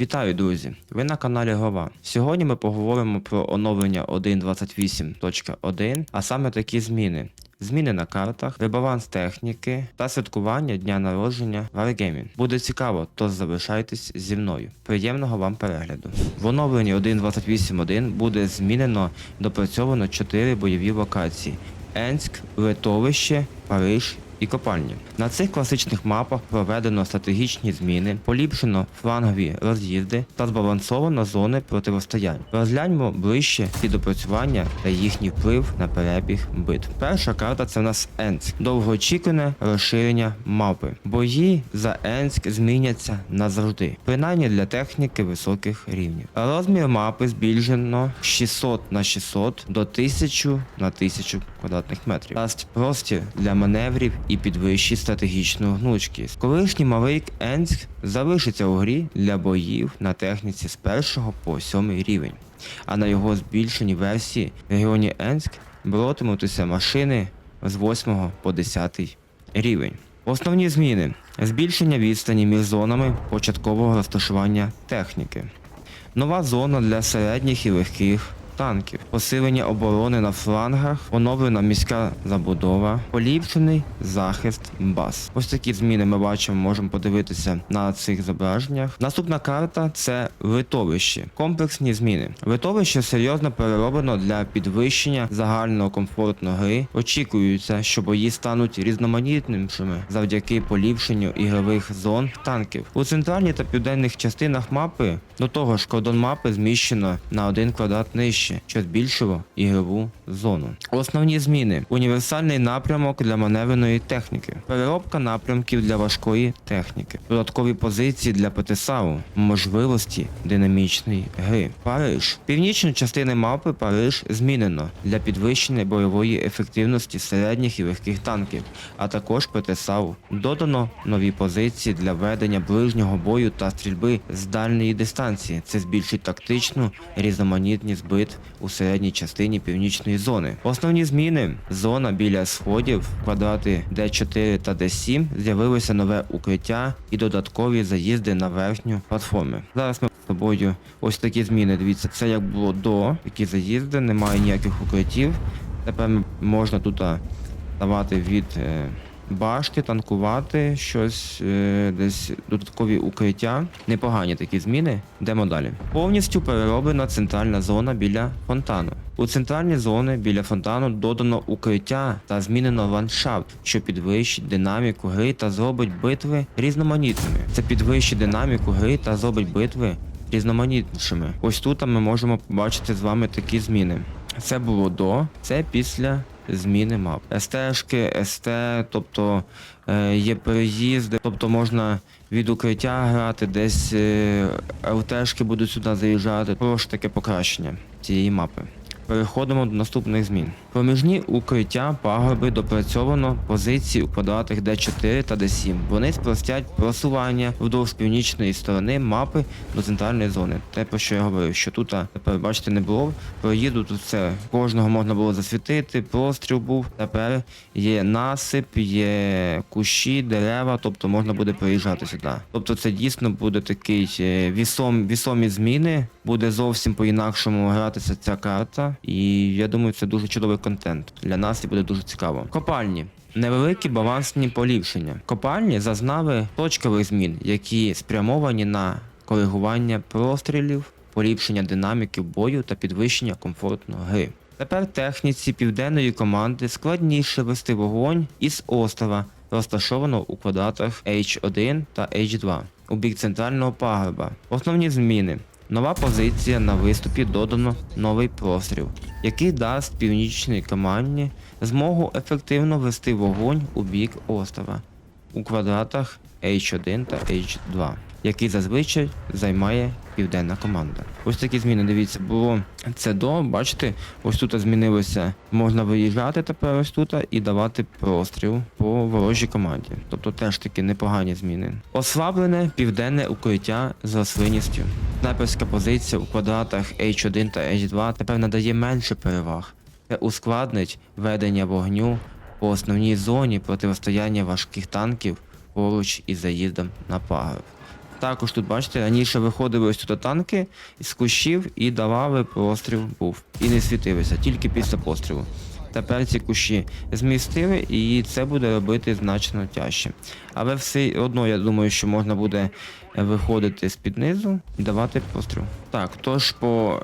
Вітаю, друзі! Ви на каналі Гова. Сьогодні ми поговоримо про оновлення 1.28.1, а саме такі зміни. Зміни на картах, ребаланс техніки та святкування дня народження Wargaming. Буде цікаво, тож залишайтесь зі мною. Приємного вам перегляду. В оновленні 1.28.1 буде змінено допрацьовано 4 бойові локації: Енськ, Литовище, Париж і копальні. На цих класичних мапах проведено стратегічні зміни, поліпшено флангові роз'їзди та збалансовано зони протистоянь. Розгляньмо ближче ці допрацювання та їхній вплив на перебіг битв. Перша карта це в нас Енськ. Довгоочікуване розширення мапи. Бої за Енськ зміняться назавжди, принаймні для техніки високих рівнів. Розмір мапи збільшено з 600 на 600 до 1000 на 1000 квадратних метрів. Дасть простір для маневрів і підвищить стратегічну гнучкість. Колишній Мавейк Енськ залишиться у грі для боїв на техніці з 1 по 7 рівень, а на його збільшеній версії в регіоні Енськ боротимуться машини з 8 по 10 рівень. Основні зміни: збільшення відстані між зонами початкового розташування техніки. Нова зона для середніх і легких танків, посилення оборони на флангах, оновлена міська забудова, поліпшений захист баз. Ось такі зміни ми бачимо, можемо подивитися на цих зображеннях. Наступна карта це литовище. Комплексні зміни. Литовище серйозно перероблено для підвищення загального комфорту гри. Очікується, що бої стануть різноманітнішими завдяки поліпшенню ігрових зон танків. У центральній та південних частинах мапи до того ж кордон мапи зміщено на один квадрат нижче, що збільшило ігрову зону. Основні зміни: універсальний напрямок для маневреної техніки, переробка напрямків для важкої техніки, додаткові позиції для ПТСАУ, можливості динамічної гри. Париж. Північні частини мапи Париж змінено для підвищення бойової ефективності середніх і легких танків, а також ПТСАУ. Додано нові позиції для ведення ближнього бою та стрільби з дальньої дистанції. Це збільшить тактичну різноманітність битв у середній частині північної зони. Основні зміни: зона біля сходів, квадрати D4 та D7, з'явилося нове укриття і додаткові заїзди на верхню платформу. Зараз ми з тобою ось такі зміни. Дивіться, це як було до, які заїзди, немає ніяких укриттів. Тепер можна тут давати від. Башти, танкувати щось, е, десь додаткові укриття. Непогані такі зміни. Йдемо далі. Повністю перероблена центральна зона біля фонтану. У центральній зоні біля фонтану додано укриття та змінено ландшафт, що підвищить динаміку гри та зробить битви різноманітними. Це підвищить динаміку гри та зробить битви різноманітнішими. Ось тут ми можемо побачити з вами такі зміни. Це було до, це після зміни мап. СТ-шки, СТ, тобто е, є переїзди, тобто можна від укриття грати, десь е, ЛТшки будуть сюди заїжджати. Прошу таке покращення цієї мапи. Переходимо до наступних змін. Проміжні укриття пагорби допрацьовано позиції у квадратах D4 та D7. Вони спростять просування вдовж північної сторони мапи до центральної зони. Те, про що я говорив, що тут, тепер бачите, не було. Проїду тут все. Кожного можна було засвітити, простріл був. Тепер є насип, є кущі, дерева, тобто можна буде проїжджати сюди. Тобто це дійсно буде такий е, вісом, вісомі зміни. Буде зовсім по-інакшому гратися ця карта. І я думаю, це дуже чудовий контент. Для нас і буде дуже цікаво. Копальні. Невеликі балансні поліпшення. Копальні зазнали точкових змін, які спрямовані на коригування прострілів, поліпшення динаміки бою та підвищення комфорту гри. Тепер техніці південної команди складніше вести вогонь із острова, розташованого у квадратах H1 та H2 у бік центрального пагорба. Основні зміни. Нова позиція на виступі додано новий простріл, який дасть північній команді змогу ефективно вести вогонь у бік острова у квадратах H1 та H2, який зазвичай займає південна команда. Ось такі зміни. Дивіться, було це до, бачите, ось тут змінилося. Можна виїжджати тепер ось тут і давати простріл по ворожій команді. Тобто теж такі непогані зміни. Ослаблене південне укриття з рослинністю. Снайперська позиція у квадратах H1 та H2 тепер надає менше переваг. Це ускладнить ведення вогню по основній зоні протистояння важких танків поруч із заїздом на пагорб. Також тут, бачите, раніше виходили ось тут танки з кущів і давали постріл був. І не світилися, тільки після пострілу. Тепер ці кущі змістили, і це буде робити значно тяжче. Але все одно я думаю, що можна буде виходити з-під низу і давати постріл. Так, тож по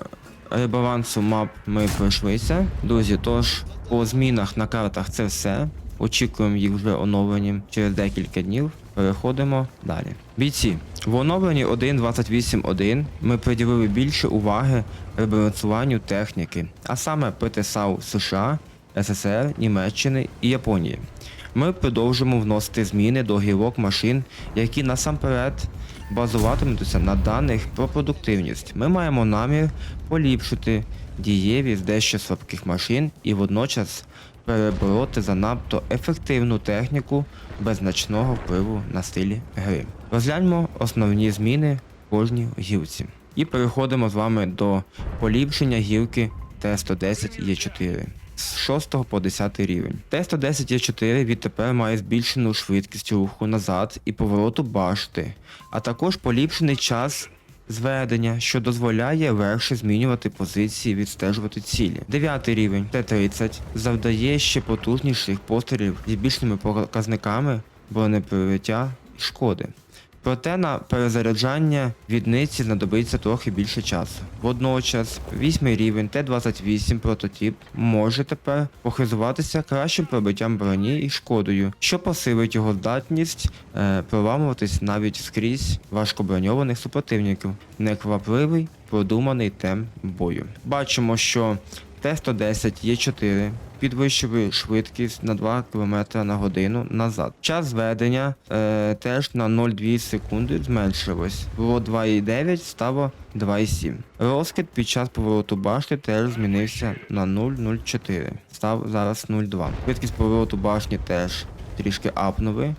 ребалансу мап ми пройшлися. Друзі, тож по змінах на картах це все. Очікуємо їх вже оновленням через декілька днів. Переходимо далі. Бійці, в оновленні 1.28.1 ми приділили більше уваги ребалансуванню техніки, а саме ПТСАУ США, СССР, Німеччини і Японії. Ми продовжимо вносити зміни до гілок машин, які насамперед базуватимуться на даних про продуктивність. Ми маємо намір поліпшити дієвість дещо слабких машин і водночас перебороти занадто ефективну техніку без значного впливу на стилі гри. Розгляньмо основні зміни в кожній гілці. І переходимо з вами до поліпшення гілки Т110 Е4 з 6 по 10 рівень. Т110 Е4 відтепер має збільшену швидкість руху назад і повороту башти, а також поліпшений час зведення, що дозволяє легше змінювати позиції, відстежувати цілі. Дев'ятий рівень Т-30 завдає ще потужніших пострілів зі більшими показниками бронепробиття і шкоди. Проте на перезаряджання відниці знадобиться трохи більше часу. Водночас, вісьмий рівень Т-28 прототип може тепер похизуватися кращим пробиттям броні і шкодою, що посилить його здатність е, проламуватись навіть скрізь важкоброньованих супротивників. Неквапливий, продуманий темп бою. Бачимо, що Т-110 Є4 підвищили швидкість на 2 км на годину назад. Час зведення е, теж на 0,2 секунди зменшилось. Було 2,9, стало 2,7. Розкид під час повороту башти теж змінився на 0,04. Став зараз 0,2. Швидкість повороту башні теж трішки апнули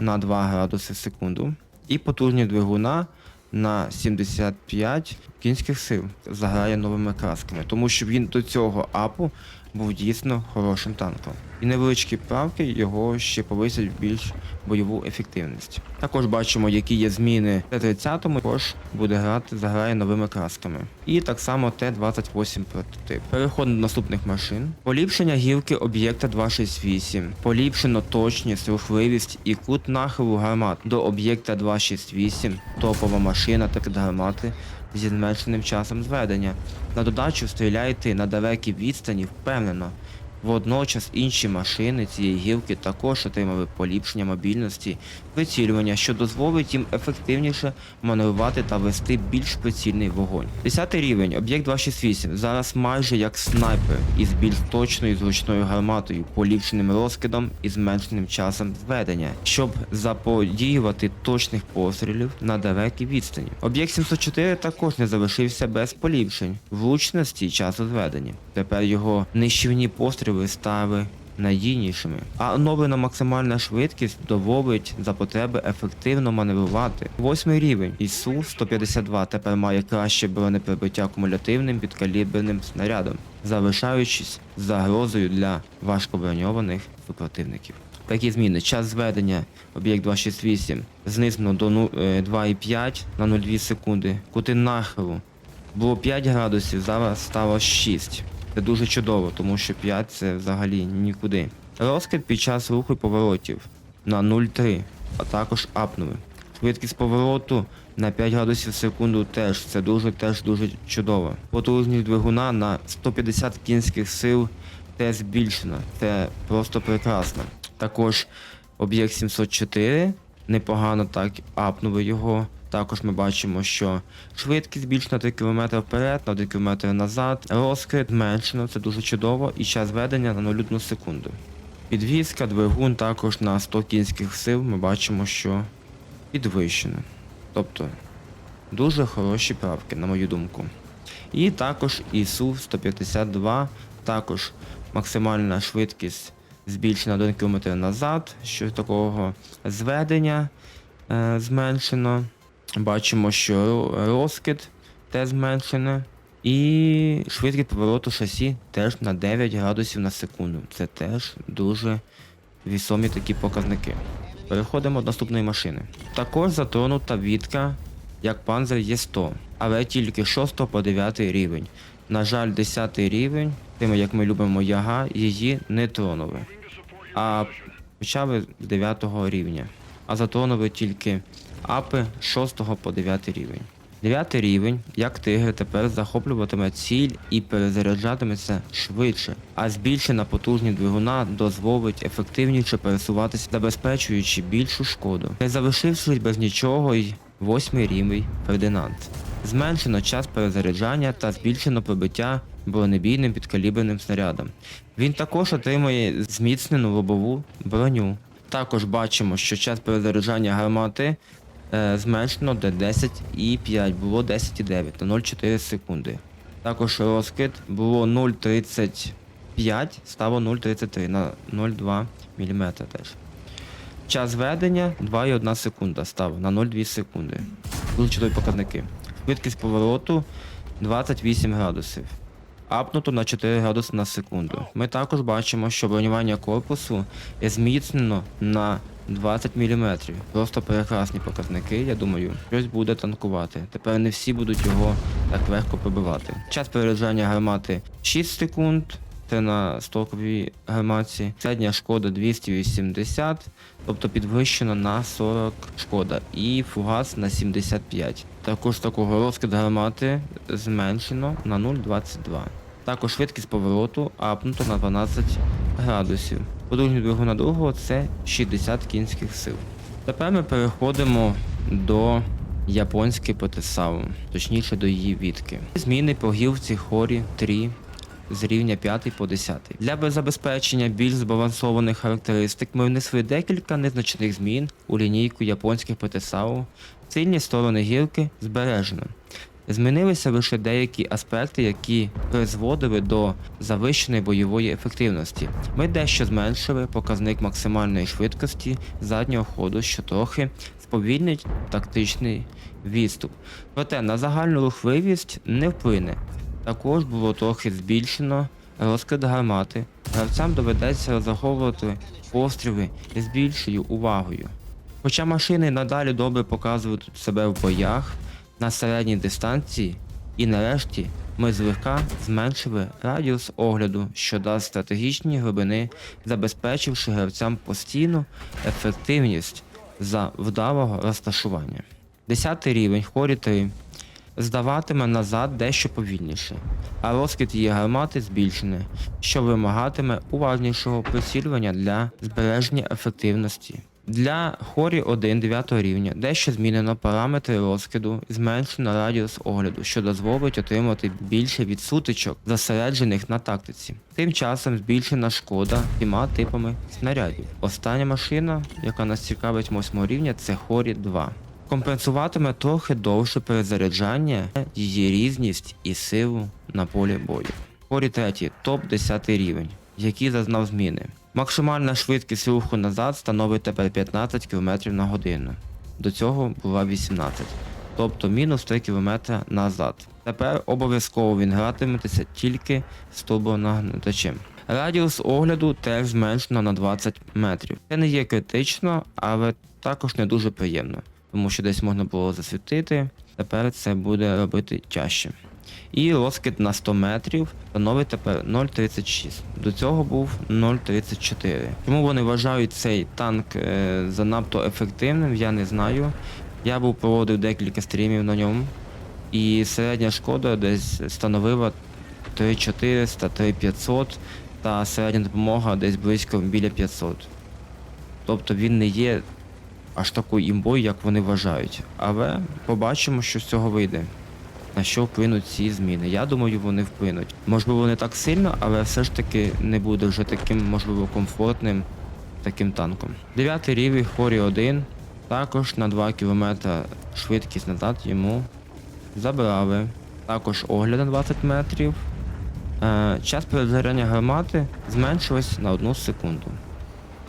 на 2 градуси в секунду. І потужність двигуна на 75 кінських сил заграє новими красками, тому що він до цього апу був дійсно хорошим танком. І невеличкі правки його ще повисять в більш бойову ефективність. Також бачимо, які є зміни Т-30, також буде грати, заграє новими красками. І так само Т-28 прототип. Переходимо до наступних машин. Поліпшення гілки об'єкта 268. Поліпшено точність, рухливість і кут нахилу гармат до об'єкта 268. Топова машина та гармати зі зменшеним часом зведення. На додачу стріляйте на далекій відстані впевнено. Водночас інші машини цієї гілки також отримали поліпшення мобільності, прицілювання, що дозволить їм ефективніше маневрувати та вести більш прицільний вогонь. 10 рівень, об'єкт 268, зараз майже як снайпер із більш точною зручною гарматою, поліпшеним розкидом і зменшеним часом зведення, щоб заподіювати точних пострілів на далекій відстані. Об'єкт 704 також не залишився без поліпшень, влучності часу зведення. Тепер його нищівні постріли стали надійнішими, а оновлена максимальна швидкість доводить за потреби ефективно маневрувати. Восьмий рівень ІСУ 152 тепер має краще бронеприбиття кумулятивним підкаліберним снарядом, залишаючись загрозою для важкоброньованих супротивників. Такі зміни. Час зведення об'єкт 268 знизено до ну- е, 2,5 на 0,2 секунди. Кути нахилу було 5 градусів, зараз стало 6. Це дуже чудово, тому що 5 це взагалі нікуди. Розкид під час руху і поворотів на 0,3, а також апнули. Швидкість повороту на 5 градусів в секунду теж це дуже теж дуже чудово. Потужність двигуна на 150 кінських сил теж збільшена. Це просто прекрасно. Також об'єкт 704 непогано так апнули його. Також ми бачимо, що швидкість збільшена на 3 км вперед, на 1 км назад. Розкрит зменшено, це дуже чудово, і час ведення на 0,1 секунду. Підвізка, двигун також на 100 кінських сил ми бачимо, що підвищено. Тобто дуже хороші правки, на мою думку. І також ІСУ 152, також максимальна швидкість збільшена до 1 км назад, що такого зведення е, зменшено. Бачимо, що ро- розкид теж зменшено. І швидкість повороту шасі теж на 9 градусів на секунду. Це теж дуже вісомі такі показники. Переходимо до наступної машини. Також затронута вітка, як панзер Є100, але тільки 6 по 9 рівень. На жаль, 10 рівень, тими як ми любимо яга, її не тронули. А почали з 9 рівня. А затронули тільки апи 6 по 9 рівень. 9 рівень, як тигр, тепер захоплюватиме ціль і перезаряджатиметься швидше, а збільшена потужність двигуна дозволить ефективніше пересуватися, забезпечуючи більшу шкоду. Не залишившись без нічого й 8 рівень Фердинанд. Зменшено час перезаряджання та збільшено пробиття бронебійним підкаліберним снарядом. Він також отримує зміцнену лобову броню. Також бачимо, що час перезаряджання гармати зменшено до 10,5, було 10,9 на 0,4 секунди. Також розкид було 0,35, стало 0,33 на 0,2 мм теж. Час ведення 2,1 секунда став на 0,2 секунди. Дуже чудові показники. Швидкість повороту 28 градусів. Апнуто на 4 градуси на секунду. Ми також бачимо, що бронювання корпусу зміцнено на 20 мм. Просто прекрасні показники, я думаю, щось буде танкувати. Тепер не всі будуть його так легко пробивати. Час перероджання гармати 6 секунд. Це на стоковій гармаці. Середня шкода 280, тобто підвищено на 40 шкода. І фугас на 75. Також такого розкид гармати зменшено на 0,22. Також швидкість повороту апнуто на 12 градусів. Подовження двигуна другого це 60 кінських сил. Тепер ми переходимо до японської ПТСАУ, точніше до її відки. Зміни по гілці хорі 3 з рівня 5 по 10. Для забезпечення більш збалансованих характеристик ми внесли декілька незначних змін у лінійку японських ПТСАУ. Сильні сторони гілки збережено. Змінилися лише деякі аспекти, які призводили до завищеної бойової ефективності. Ми дещо зменшили показник максимальної швидкості заднього ходу, що трохи сповільнить тактичний відступ. Проте на загальну рухливість не вплине. Також було трохи збільшено розкид гармати. Гравцям доведеться розраховувати постріли з більшою увагою. Хоча машини надалі добре показують себе в боях на середній дистанції, і нарешті ми злегка зменшили радіус огляду, що дасть стратегічні глибини, забезпечивши гравцям постійну ефективність за вдалого розташування. Десятий рівень хорі 3 здаватиме назад дещо повільніше, а розкид її гармати збільшений, що вимагатиме уважнішого прицілювання для збереження ефективності. Для хорі 1 9 рівня дещо змінено параметри розкиду, і зменшено радіус огляду, що дозволить отримати більше від сутичок, зосереджених на тактиці. Тим часом збільшена шкода всіма типами снарядів. Остання машина, яка нас цікавить 8 рівня, це хорі 2 компенсуватиме трохи довше перезаряджання, її різність і силу на полі бою. Хорі 3 топ 10 рівень, який зазнав зміни. Максимальна швидкість руху назад становить тепер 15 км на годину. До цього була 18, тобто мінус 3 км назад. Тепер обов'язково він гратиметься тільки з турбонагнетачем. Радіус огляду теж зменшено на 20 метрів. Це не є критично, але також не дуже приємно тому що десь можна було засвітити. Тепер це буде робити тяжче. І розкид на 100 метрів становить тепер 0,36. До цього був 0,34. Чому вони вважають цей танк е, занадто ефективним, я не знаю. Я був проводив декілька стрімів на ньому, і середня шкода десь становила 3400, 3500, та середня допомога десь близько біля 500. Тобто він не є аж такою імбою, як вони вважають. Але побачимо, що з цього вийде. На що вплинуть ці зміни. Я думаю, вони вплинуть. Можливо, не так сильно, але все ж таки не буде вже таким, можливо, комфортним таким танком. Дев'ятий рівень хорі 1. Також на 2 км швидкість назад йому забрали. Також огляд на 20 метрів. Е, час перезаряння гармати зменшилось на 1 секунду.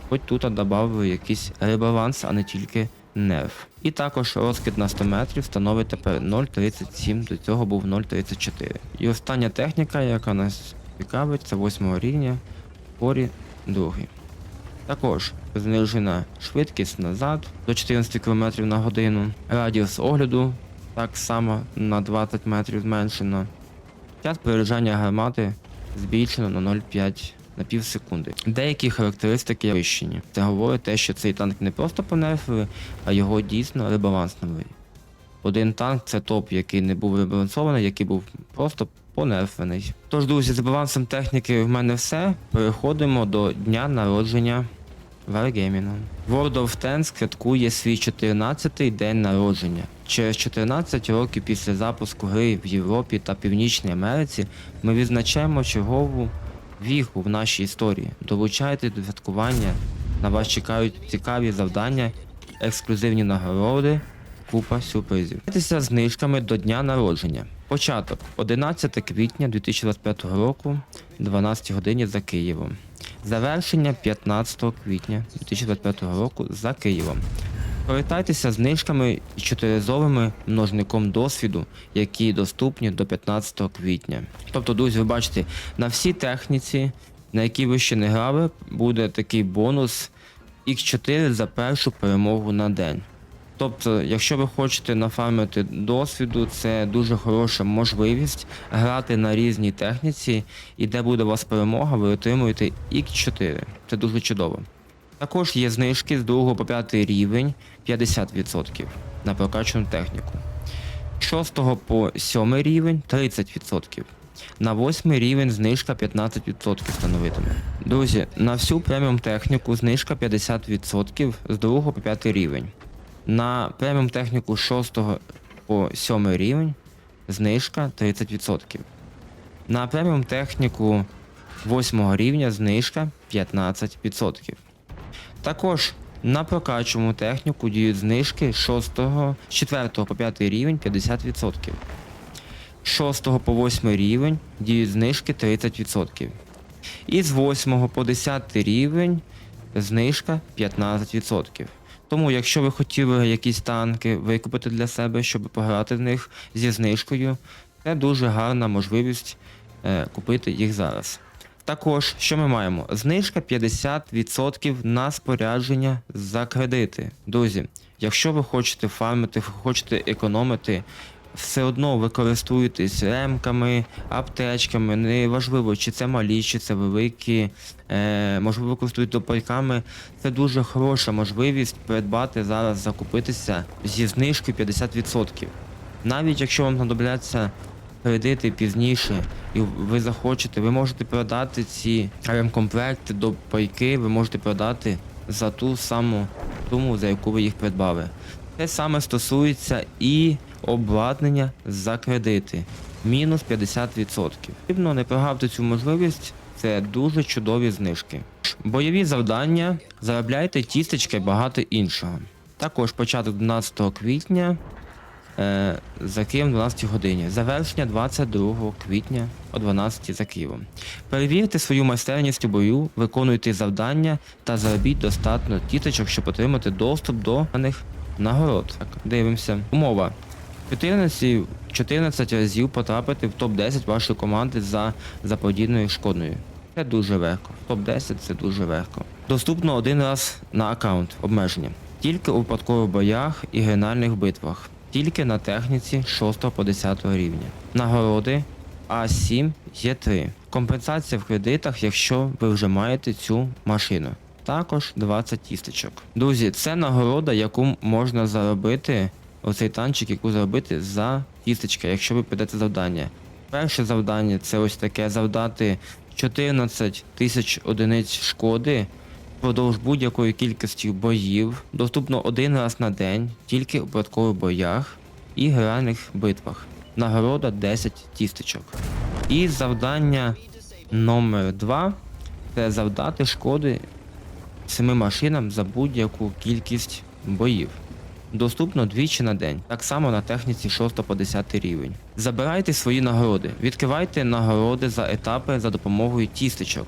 Хоч тут додали якийсь ребаланс, а не тільки нерв. І також розкид на 100 метрів становить тепер 0,37, до цього був 0,34. І остання техніка, яка нас цікавить, це 8 рівня, порі 2. Також знижена швидкість назад до 14 км на годину. Радіус огляду так само на 20 метрів зменшено. Час переїжджання гармати збільшено на 0,5 на пів секунди. Деякі характеристики вищені. Це говорить те, що цей танк не просто понерфили, а його дійсно ребаланснули. Один танк це топ, який не був ребалансований, який був просто понерфений. Тож, друзі, з балансом техніки в мене все. Переходимо до дня народження Wargaming. World of Tanks святкує свій 14-й день народження. Через 14 років після запуску гри в Європі та Північній Америці ми відзначаємо чергову віху в нашій історії. Долучайте до святкування. На вас чекають цікаві завдання, ексклюзивні нагороди, купа сюрпризів. Дивіться знижками до дня народження. Початок 11 квітня 2025 року, 12 годині за Києвом. Завершення 15 квітня 2025 року за Києвом. Повертайтеся знижками і чотиризовими множником досвіду, які доступні до 15 квітня. Тобто, друзі, ви бачите, на всій техніці, на якій ви ще не грали, буде такий бонус X4 за першу перемогу на день. Тобто, якщо ви хочете нафармити досвіду, це дуже хороша можливість грати на різній техніці, і де буде у вас перемога, ви отримуєте X4. Це дуже чудово. Також є знижки з 2 по 5 рівень 50% на прокачану техніку. З 6 по 7 рівень 30%. На 8 рівень знижка 15% становитиме. Друзі, на всю преміум техніку знижка 50% з 2 по 5 рівень. На преміум техніку 6 по 7 рівень знижка 30%. На преміум техніку 8 рівня знижка 15%. Також на прокачувому техніку діють знижки 6, 4 по 5 рівень 50%. З 6 по 8 рівень діють знижки 30%. І з 8 по 10 рівень знижка 15%. Тому, якщо ви хотіли якісь танки викупити для себе, щоб пограти в них зі знижкою, це дуже гарна можливість е, купити їх зараз. Також, що ми маємо? Знижка 50% на спорядження за кредити. Друзі, якщо ви хочете фармити, хочете економити, все одно ви користуєтесь ремками, аптечками, неважливо, чи це малі, чи це великі, е, можливо, користуєтесь допайками. Це дуже хороша можливість придбати зараз, закупитися зі знижкою 50%. Навіть якщо вам знадобляться кредити пізніше, і ви захочете, ви можете продати ці ремкомплекти до пайки, ви можете продати за ту саму суму, за яку ви їх придбали. Те саме стосується і обладнання за кредити. Мінус 50%. Потрібно не прогавити цю можливість, це дуже чудові знижки. Бойові завдання, заробляйте тістечки багато іншого. Також початок 12 квітня за Києвом 12 годині. Завершення 22 квітня о 12 за Києвом. Перевірте свою майстерність у бою, виконуйте завдання та заробіть достатньо тіточок, щоб отримати доступ до даних нагород. Так, дивимося. Умова. 14, 14 разів потрапити в топ-10 вашої команди за заподійною шкодною. Це дуже легко. Топ-10 це дуже легко. Доступно один раз на аккаунт обмеження. Тільки у випадкових боях і генеральних битвах. Тільки на техніці 6 по 10 рівня. Нагороди А7 є 3. Компенсація в кредитах, якщо ви вже маєте цю машину. Також 20 тістечок. Друзі, це нагорода, яку можна заробити, оцей танчик, яку заробити за тістечка, якщо ви підете завдання. Перше завдання це ось таке завдати 14 тисяч одиниць шкоди впродовж будь-якої кількості боїв. Доступно один раз на день, тільки у випадкових боях і гральних битвах. Нагорода 10 тістечок. І завдання номер 2 це завдати шкоди семи машинам за будь-яку кількість боїв. Доступно двічі на день, так само на техніці 6 по 10 рівень. Забирайте свої нагороди, відкривайте нагороди за етапи за допомогою тістечок.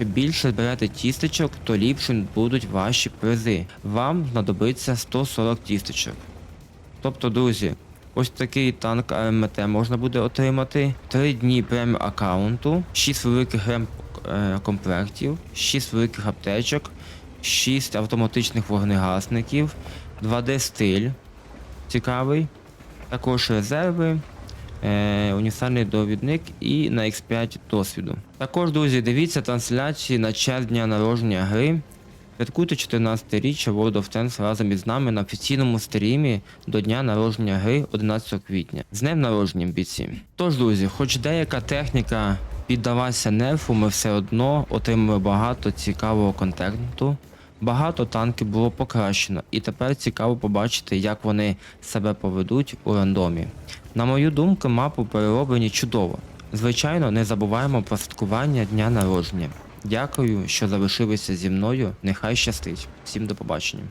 Більше зберете тістечок, то ліпшим будуть ваші призи. Вам знадобиться 140 тістечок. Тобто, друзі, ось такий танк АМТ можна буде отримати. 3 дні преміум аккаунту, 6 великих рем е, комплектів, 6 великих аптечок, 6 автоматичних вогнегасників, 2D стиль цікавий, також резерви, е, універсальний довідник і на X5 досвіду. Також, друзі, дивіться трансляції на час дня народження гри. Святкуйте 14 річчя World of Tanks разом із нами на офіційному стрімі до дня народження гри 11 квітня. З днем народження бійці. Тож, друзі, хоч деяка техніка піддалася нерфу, ми все одно отримали багато цікавого контенту. Багато танків було покращено, і тепер цікаво побачити, як вони себе поведуть у рандомі. На мою думку, мапу перероблені чудово. Звичайно, не забуваємо про святкування дня народження. Дякую, що залишилися зі мною. Нехай щастить. Всім до побачення.